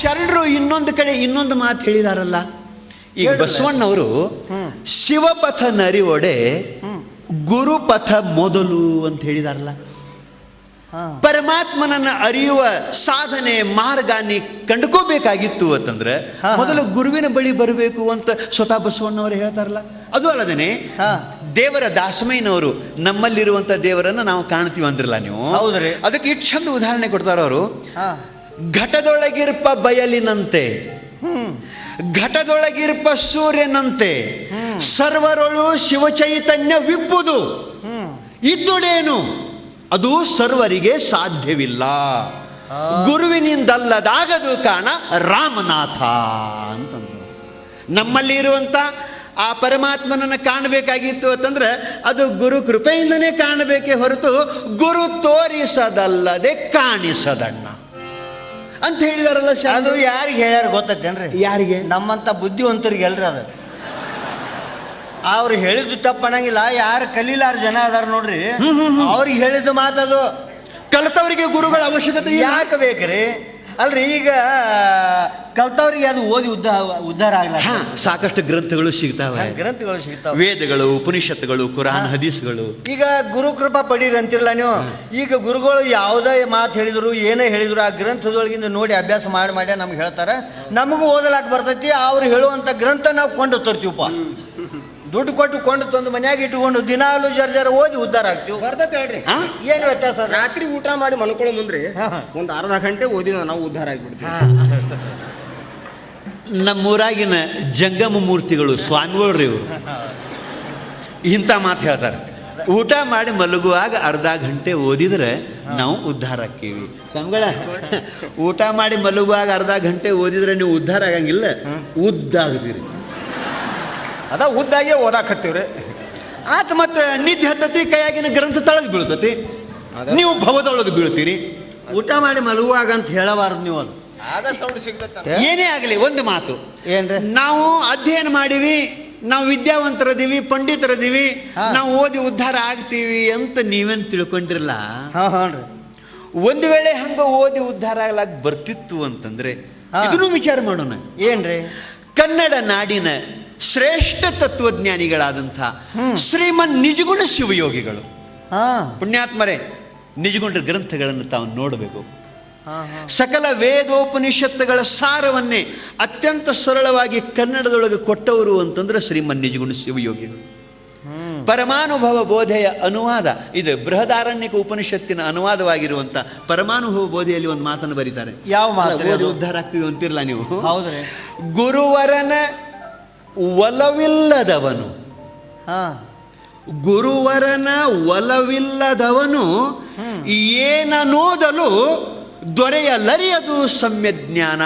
ಶರಣರು ಇನ್ನೊಂದು ಕಡೆ ಇನ್ನೊಂದು ಮಾತು ಹೇಳಿದಾರಲ್ಲ ಈಗ. ಬಸವಣ್ಣವರು. ಶಿವಪಥ ನರಿವೊಡೆ ಗುರುಪಥ ಮೊದಲು ಅಂತ ಹೇಳಿದಾರಲ್ಲ ಪರಮಾತ್ಮನನ್ನ ಅರಿಯುವ ಸಾಧನೆ ಮಾರ್ಗ ನೀ ಕಂಡುಕೋಬೇಕಾಗಿತ್ತು ಅಂತಂದ್ರೆ. ಮೊದಲು ಗುರುವಿನ ಬಳಿ ಬರಬೇಕು ಅಂತ ಸ್ವತಃ ಬಸವಣ್ಣವರು ಹೇಳ್ತಾರಲ್ಲ ಅದು ಅಲ್ಲದೇನೆ. ದೇವರ ದಾಸಮಯ್ಯನವರು ನಮ್ಮಲ್ಲಿರುವಂತ ದೇವರನ್ನ ನಾವು ಕಾಣ್ತೀವಿ ಅಂದ್ರಲ್ಲ ನೀವು ಹೌದ್ರಿ. ಅದಕ್ಕೆ ಇಷ್ಟು ಚಂದ ಉದಾಹರಣೆ ಕೊಡ್ತಾರ ಅವರು ಘಟದೊಳಗಿರ್ಪ ಬಯಲಿನಂತೆ, ಘಟದೊಳಗಿರ್ಪ ಸೂರ್ಯನಂತೆ, ಸರ್ವರೊಳು ಶಿವಚೈತನ್ಯ ವಿಪ್ಪುದು. ಇದ್ದುಳೇನು? ಅದು ಸರ್ವರಿಗೆ ಸಾಧ್ಯವಿಲ್ಲ. ಗುರುವಿನಿಂದಲ್ಲದಾಗದು ಕಾಣ ರಾಮನಾಥ ಅಂತಂದ್ರು. ನಮ್ಮಲ್ಲಿ ಇರುವಂತ ಆ ಪರಮಾತ್ಮನನ್ನು ಕಾಣಬೇಕಾಗಿತ್ತು ಅಂತಂದ್ರೆ, ಅದು ಗುರು ಕೃಪೆಯಿಂದನೇ ಕಾಣಬೇಕೇ ಹೊರತು ಗುರು ತೋರಿಸದಲ್ಲದೆ ಕಾಣಿಸದಣ್ಣ. ಅಂತ ಹೇಳಿದಾರಲ್ಲ ಅದು ಯಾರಿಗೆ ಹೇಳ್ಯಾರ ಗೊತ್ತೈತೇನ್ರಿ? ಯಾರಿಗೆ? ನಮ್ಮಂತ ಬುದ್ಧಿವಂತರಿಗೆ ಎಲ್ರಿ ಅದು. ಅವ್ರು ಹೇಳಿದ್ದು ತಪ್ಪು ಅನ್ನಂಗಿಲ್ಲ ಯಾರು ಕಲೀಲಾರ ಜನ ಅದಾರ ನೋಡ್ರಿ. ಅವ್ರಿಗೆ ಹೇಳಿದ್ದು ಮಾತದು ಕಲಿತವರಿಗೆ ಗುರುಗಳ ಅವಶ್ಯಕತೆ. ಯಾಕೆ ಬೇಕ್ರಿ? ಅಲ್ರಿ ಈಗ ಕಲ್ತವ್ರಿಗೆ ಅದು ಓದಿ ಉದ್ದ ಉದ್ಧಾರ ಆಗಲ್ಲ ಸಾಕಷ್ಟು ಗ್ರಂಥಗಳು ಸಿಗ್ತಾವೆ. ಗ್ರಂಥಗಳು ಸಿಗ್ತಾವೆ. ವೇದಗಳು ಉಪನಿಷತ್ತುಗಳು ಕುರಾನ್ ಹದೀಸ್ಗಳು. ಈಗ ಗುರುಕೃಪ ಪಡೀರಿ ಅಂತಿರಲ್ಲ ನೀವು? ಈಗ ಗುರುಗಳು ಯಾವುದೇ ಮಾತು ಹೇಳಿದ್ರು ಏನೇ ಹೇಳಿದ್ರು ಆ ಗ್ರಂಥದೊಳಗಿಂದ ನೋಡಿ ಅಭ್ಯಾಸ ಮಾಡಿ ಮಾಡಿ ನಮ್ಗೆ ಹೇಳ್ತಾರೆ. ನಮಗೂ ಓದಲಾಕ ಬರ್ತೈತಿ ಅವ್ರು ಹೇಳುವಂಥ ಗ್ರಂಥ ನಾವು ಕೊಂಡು ತರ್ತೀವಪ್ಪ ದುಡ್ಡು ಕೊಟ್ಟು ಕೊಂಡು ತಂದು ಮನ್ಯಾಗ ಇಟ್ಟುಕೊಂಡು ದಿನಾಲು ಜರ್ ಜರ ಓದಿ ಉದ್ದಾರ ಆಗ್ತೀವಿ. ಬರ್ತೈತೆ ಹೇಳ್ರಿ. ಹಾ? ಏನು ವ್ಯತ್ಯಾಸ? ರಾತ್ರಿ ಊಟ ಮಾಡಿ ಮಲ್ಕೊಳ್ಳೋ ಮುಂದ್ರಿ ಹಾ. ಅರ್ಧ ಗಂಟೆ ಓದಿದ ನಾವು ಉದ್ಧಾರ ಆಗಿಬಿಡ್ತೀವಿ. ನಮ್ಮೂರಾಗಿನ ಜಂಗಮ ಮೂರ್ತಿಗಳು ಸ್ವಾಮಿಗಳ್ರಿ ಇವರು. ಇಂಥ ಮಾತು ಹೇಳ್ತಾರೆ. ಊಟ ಮಾಡಿ ಮಲಗುವಾಗ ಅರ್ಧ ಗಂಟೆ ಓದಿದ್ರೆ ನಾವು ಉದ್ಧಾರ ಆಕ್ಕೀವಿ ಸ್ವಾಮಿಗಳ ಊಟ ಮಾಡಿ ಮಲಗುವಾಗ ಅರ್ಧ ಗಂಟೆ ಓದಿದ್ರೆ ನೀವು ಉದ್ಧಾರ ಆಗಂಗಿಲ್ಲ. ಉದ್ದಾಗ್ತೀರಿ ಅದ ಉದ್ದಾಗೆ ಓದಾಕತ್ತೀವ್ರಿ. ಆತ ಮತ್ತೆ ನಿದ್ದೆ ಹತ್ತತಿ ಕೈಯಾಗಿನ ಗ್ರಂಥ ತಳಗ್ ಬೀಳ್ತತಿ. ನೀವು ಭವದೊಳಗೆ ಬೀಳ್ತೀರಿ. ಊಟ ಮಾಡಿ ಮಲಗುವಾಗ ಅಂತ ಹೇಳಬಾರದು ನೀವು ಅದು. ಏನೇ ಆಗಲಿ ಒಂದು ಮಾತು. ಏನ್ರಿ? ನಾವು ಅಧ್ಯಯನ ಮಾಡಿವಿ ನಾವು ವಿದ್ಯಾವಂತರದೀವಿ ಪಂಡಿತರದೀವಿ. ನಾವು ಓದಿ ಉದ್ಧಾರ ಆಗ್ತೀವಿ ಅಂತ ನೀವೇನು ತಿಳ್ಕೊಂಡಿರಲ್ಲ? ಒಂದು ವೇಳೆ ಹಂಗ ಓದಿ ಉದ್ಧಾರ ಆಗ್ಲಾಕ್ ಬರ್ತಿತ್ತು ಅಂತಂದ್ರೆ. ಇದನ್ನು ವಿಚಾರ ಮಾಡೋಣ. ಏನ್ರಿ? ಕನ್ನಡ ನಾಡಿನ ಶ್ರೇಷ್ಠ ತತ್ವಜ್ಞಾನಿಗಳಾದಂಥ ಶ್ರೀಮನ್ ನಿಜಗುಣ ಶಿವಯೋಗಿಗಳು. ಪುಣ್ಯಾತ್ಮರೇ ನಿಜಗುಂಡ ಗ್ರಂಥಗಳನ್ನು ತಾವು ನೋಡಬೇಕು. ಸಕಲ ವೇದೋಪನಿಷತ್ತುಗಳ ಸಾರವನ್ನೇ ಅತ್ಯಂತ ಸರಳವಾಗಿ ಕನ್ನಡದೊಳಗೆ ಕೊಟ್ಟವರು ಅಂತಂದ್ರೆ ಶ್ರೀಮನ್ ನಿಜಗುಣ ಶಿವಯೋಗಿಗಳು. ಪರಮಾನುಭವ ಬೋಧೆಯ ಅನುವಾದ ಇದು ಬೃಹದಾರಣ್ಯಕ ಉಪನಿಷತ್ತಿನ ಅನುವಾದವಾಗಿರುವಂತ ಪರಮಾನುಭವ ಬೋಧೆಯಲ್ಲಿ ಒಂದು ಮಾತನ್ನು ಬರೀತಾರೆ. ಯಾವ ಮಾತು? ಉದ್ಧಾರ ಆಗ್ತೀವಿ ಅಂತಿರಲ್ಲ ನೀವು? ಗುರುವರನ ಒಲವಿಲ್ಲದವನು. ಹಾಂ. ಗುರುವರನ ಒಲವಿಲ್ಲದವನು ಏನನೋದಲು ದೊರೆಯಲರಿಯದು ಸಮ್ಯಜ್ಞಾನ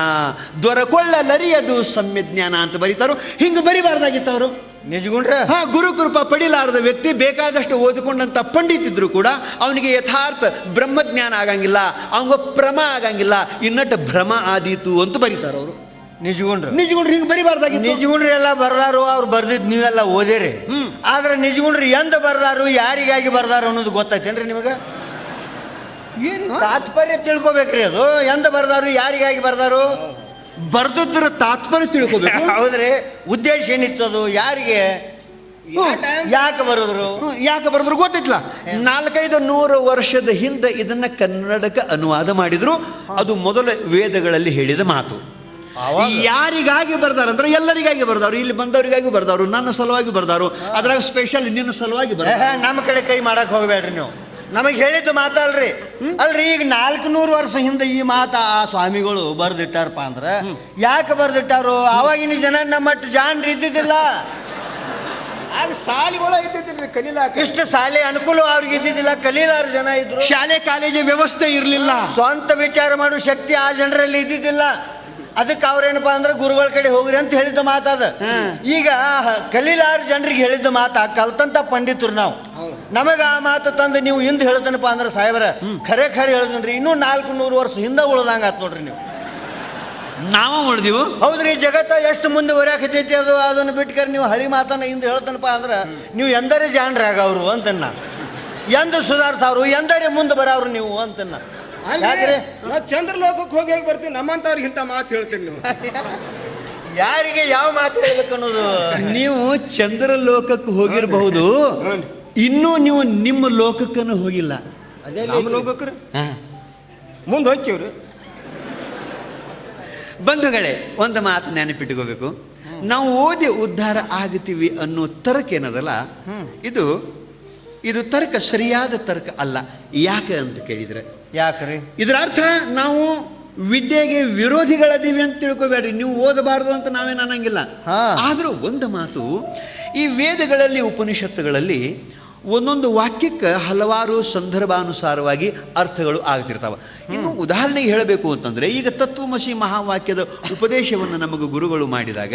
ದೊರಕೊಳ್ಳಲರಿಯದು ಸಮ್ಯಜ್ಞಾನ ಅಂತ ಬರೀತಾರೋ ಹಿಂಗೆ ಬರಿಬಾರ್ದಾಗಿತ್ತು ಅವರು ನಿಜಗುಂಡ್ರೆ ಹಾ ಗುರು ಕೃಪಾ ಪಡಿಲಾರದ ವ್ಯಕ್ತಿ ಬೇಕಾದಷ್ಟು ಓದಿಕೊಂಡಂತ ಪಂಡಿತಿದ್ರು ಕೂಡ ಅವನಿಗೆ ಯಥಾರ್ಥ ಬ್ರಹ್ಮಜ್ಞಾನ ಆಗಂಗಿಲ್ಲ ಅವಂಗ ಪ್ರಮ ಆಗಂಗಿಲ್ಲ ಇನ್ನಟ್ಟು ಭ್ರಮ ಆದೀತು ಅಂತ ಬರೀತಾರ ಅವರು ನಿಜಗುಂಡ್ರ ನಿಜಗುಂಡ್ರು ಹಿಂಗೆ ಬರಿಬಾರ್ದಾಗಿತ್ತು. ನಿಜಗುಂಡ್ರಿ ಎಲ್ಲ ಬರ್ದಾರು ಅವ್ರು ಬರ್ದಿದ್ದು ನೀವೆಲ್ಲ ಓದಿರಿ. ಆದ್ರೆ ನಿಜಗುಂಡ್ರಿ ಎಂದ ಬರ್ದಾರು ಯಾರಿಗಾಗಿ ಬರ್ದಾರು ಅನ್ನೋದು ಗೊತ್ತೈತೇನ್ರಿ ನಿಮಗೆ? ಏನು? ತಾತ್ಪರ್ಯ ತಿಳ್ಕೊಬೇಕ್ರಿ ಅದು. ಎಂದ ಬರ್ದಾರು ಯಾರಿಗಾಗಿ ಬರ್ದಾರು? ಬರ್ದಿದ್ರ ತಾತ್ಪರ್ಯ ತಿಳ್ಕೊಬೇಕು. ಹೌದ್ರಿ. ಉದ್ದೇಶ ಏನಿತ್ತು ಅದು? ಯಾರಿಗೆ? ಯಾಕೆ ಬರೋದ್ರು? ಯಾಕೆ ಬರೆದ್ರು ಗೊತ್ತಿತ್ತಲ್ಲ ನಾಲ್ಕೈದು ನೂರು ವರ್ಷದ ಹಿಂದೆ ಇದನ್ನ ಕನ್ನಡಕ್ಕೆ ಅನುವಾದ ಮಾಡಿದ್ರು. ಅದು ಮೊದಲ ವೇದಗಳಲ್ಲಿ ಹೇಳಿದ ಮಾತು? ಯಾರಿಗಾಗಿ ಬರ್ದಾರ ಅಂದ್ರೆ ಎಲ್ಲರಿಗಾಗಿ ಬರ್ದಾರು ಇಲ್ಲಿ ಬಂದವರಿಗಾಗಿ ಬರ್ದಾರು ನನ್ನ ಸಲುವಾಗಿ ಬರ್ದಾರು ಅದ್ರಾಗ ಸ್ಪೆಷಲ್ ನಿನ್ನ ಸಲುವಾಗಿ ಬರ ನಮ್ಮ ಕಡೆ ಕೈ ಮಾಡಕ್ ಹೋಗ್ಬೇಡ್ರಿ ನೀವು. ನಮಗೆ ಹೇಳಿದ್ದು ಮಾತಲ್ರಿ. ಅಲ್ರಿ ಈಗ ನಾಲ್ಕು ನೂರು ವರ್ಷ ಹಿಂದೆ ಈ ಮಾತ ಆ ಸ್ವಾಮಿಗಳು ಬರ್ದಿಟ್ಟಾರಪ್ಪ ಅಂದ್ರೆ ಯಾಕೆ ಬರ್ದಿಟ್ಟಾರು? ಅವಾಗಿನ ಜನ ನಮ್ಮಟ್ಟು ಜಾನ್ರಿ ಇದ್ದಿದ್ದಿಲ್ಲ. ಆಗ ಸಾಲಿಗಳ ಇದ್ದಿದ್ದಿಲ್ಲ ಕಲೀಲಾಕ ಇಷ್ಟು ಶಾಲೆ ಅನುಕೂಲ ಅವ್ರಿಗೆ ಇದ್ದಿದ್ದಿಲ್ಲ ಕಲೀಲಾರ ಜನ ಇದ್ರು. ಶಾಲೆ ಕಾಲೇಜು ವ್ಯವಸ್ಥೆ ಇರಲಿಲ್ಲ. ಸ್ವಂತ ವಿಚಾರ ಮಾಡುವ ಶಕ್ತಿ ಆ ಜನರಲ್ಲಿ ಇದ್ದಿದ್ದಿಲ್ಲ. ಅದಕ್ಕೆ ಅವ್ರೇನಪ್ಪ ಅಂದ್ರೆ ಗುರುಗಳ ಕಡೆ ಹೋಗ್ರಿ ಅಂತ ಹೇಳಿದ್ದ ಮಾತದ ಈಗ ಕಲೀಲಾರ ಜನರಿಗೆ ಹೇಳಿದ್ದ ಮಾತ ಕಲ್ತಂತ ಪಂಡಿತರು ನಾವು. ನಮಗ ಆ ಮಾತು ತಂದು ನೀವು ಹಿಂದೆ ಹೇಳ್ತೇನಪ್ಪ ಅಂದ್ರೆ ಸಾಹೇಬ್ರ ಖರೆ ಖರೆ ಹೇಳಿದ್ರಿ ಇನ್ನೂ ನಾಲ್ಕು ನೂರು ವರ್ಷ ಹಿಂದೆ ಉಳ್ದಂಗ ಆತ್ ನೋಡ್ರಿ ನೀವು. ನಾವ ಉಳ್ದಿವು? ಹೌದ್ರಿ ಜಗತ್ತ ಎಷ್ಟು ಮುಂದೆ ಹೊರ್ಯಾಕತೈತಿ ಅದು ಅದನ್ನು ಬಿಟ್ಕರ್ ನೀವು ಹಳಿ ಮಾತನ್ನ ಹಿಂದೆ ಹೇಳ್ತನಪ್ಪ ಅಂದ್ರೆ ನೀವು ಎಂದರೆ ಜಾಣ್ರಾಗ ಅವರು ಅಂತನ್ನ. ಎಂದು ಸುಧಾರಿಸವ್ರು ಎಂದರೆ ಮುಂದೆ ಬರವ್ರು ನೀವು ಅಂತನ್ನ. ಯಾಕ್ರಿ? ನಾ ಚಂದ್ರಲೋಕಕ್ಕೆ ಹೋಗಿ ಹೋಗಿ ಬರ್ತೀವಿ ನಮ್ಮಂತವ್ರಿಗೆ ಇಂಥ ಮಾತು ಹೇಳ್ತೀನಿ ನೀವು. ಯಾರಿಗೆ ಯಾವ ಮಾತು ಹೇಳ್ಬೇಕು ಅನ್ನೋದು? ನೀವು ಚಂದ್ರ ಲೋಕಕ್ಕೆ ಹೋಗಿರಬಹುದು ಇನ್ನೂ ನೀವು ನಿಮ್ಮ ಲೋಕಕ್ಕನ್ನು ಹೋಗಿಲ್ಲ. ಅದೇ ನಮ್ಮ ಲೋಕಕ್ರಿ ಮುಂದೆ ಹೋಗ್ತೀವ್ರಿ ಬಂಧುಗಳೇ ಒಂದು ಮಾತು ನೆನಪಿಟ್ಕೋಬೇಕು. ನಾವು ಓದಿ ಉದ್ಧಾರ ಆಗ್ತೀವಿ ಅನ್ನೋ ತರ್ಕ ಏನದಲ್ಲ? ಇದು ಇದು ತರ್ಕ ಸರಿಯಾದ ತರ್ಕ ಅಲ್ಲ. ಯಾಕೆ ಅಂತ ಕೇಳಿದ್ರೆ ಯಾಕ್ರಿ? ಇದರ ಅರ್ಥ ನಾವು ವಿದ್ಯೆಗೆ ವಿರೋಧಿಗಳದೀವಿ ಅಂತ ತಿಳ್ಕೊಬೇಡ್ರಿ. ನೀವು ಓದಬಾರದು ಅಂತ ನಾವೇನು ಅನ್ನಂಗಿಲ್ಲ. ಆದರೂ ಒಂದು ಮಾತು ಈ ವೇದಗಳಲ್ಲಿ ಉಪನಿಷತ್ತುಗಳಲ್ಲಿ ಒಂದೊಂದು ವಾಕ್ಯಕ್ಕೆ ಹಲವಾರು ಸಂದರ್ಭಾನುಸಾರವಾಗಿ ಅರ್ಥಗಳು ಆಗ್ತಿರ್ತಾವೆ. ಇನ್ನು ಉದಾಹರಣೆಗೆ ಹೇಳಬೇಕು ಅಂತಂದ್ರೆ, ಈಗ ತತ್ವಮಸಿ ಮಹಾವಾಕ್ಯದ ಉಪದೇಶವನ್ನು ನಮಗೆ ಗುರುಗಳು ಮಾಡಿದಾಗ,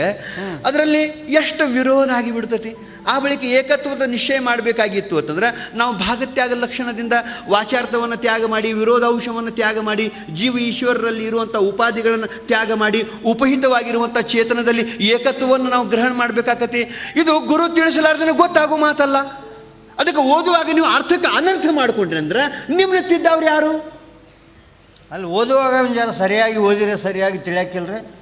ಅದರಲ್ಲಿ ಎಷ್ಟು ವಿರೋಧ ಆಗಿಬಿಡ್ತತಿ? ಆ ಬಳಿಕ ಏಕತ್ವದ ನಿಶ್ಚಯ ಮಾಡಬೇಕಾಗಿತ್ತು ಅಂತಂದ್ರೆ, ನಾವು ಭಾಗತ್ಯಾಗ ಲಕ್ಷಣದಿಂದ ವಾಚಾರ್ಥವನ್ನು ತ್ಯಾಗ ಮಾಡಿ, ವಿರೋಧಾಂಶವನ್ನು ತ್ಯಾಗ ಮಾಡಿ, ಜೀವ ಈಶ್ವರರಲ್ಲಿ ಇರುವಂಥ ಉಪಾಧಿಗಳನ್ನು ತ್ಯಾಗ ಮಾಡಿ, ಉಪಹಿತವಾಗಿರುವಂಥ ಚೇತನದಲ್ಲಿ ಏಕತ್ವವನ್ನು ನಾವು ಗ್ರಹಣ ಮಾಡಬೇಕಾಗತ್ತೆ ಇದು ಗುರು ತಿಳಿಸಲಾರ್ದೇ ಗೊತ್ತಾಗೋ ಮಾತಲ್ಲ. ಅದಕ್ಕೆ ಓದುವಾಗ ನೀವು ಅರ್ಥಕ್ಕೆ ಅನರ್ಥ ಮಾಡಿಕೊಂಡ್ರಿ ಅಂದ್ರೆ ನಿಮ್ಮನ್ನ ತಿದ್ದವ್ರು ಯಾರು? ಅಲ್ಲಿ ಓದುವಾಗ ಜನ ಸರಿಯಾಗಿ ಓದಿದ್ರೆ ಸರಿಯಾಗಿ ತಿಳಿಯಾಕಿಲ್ರಿ.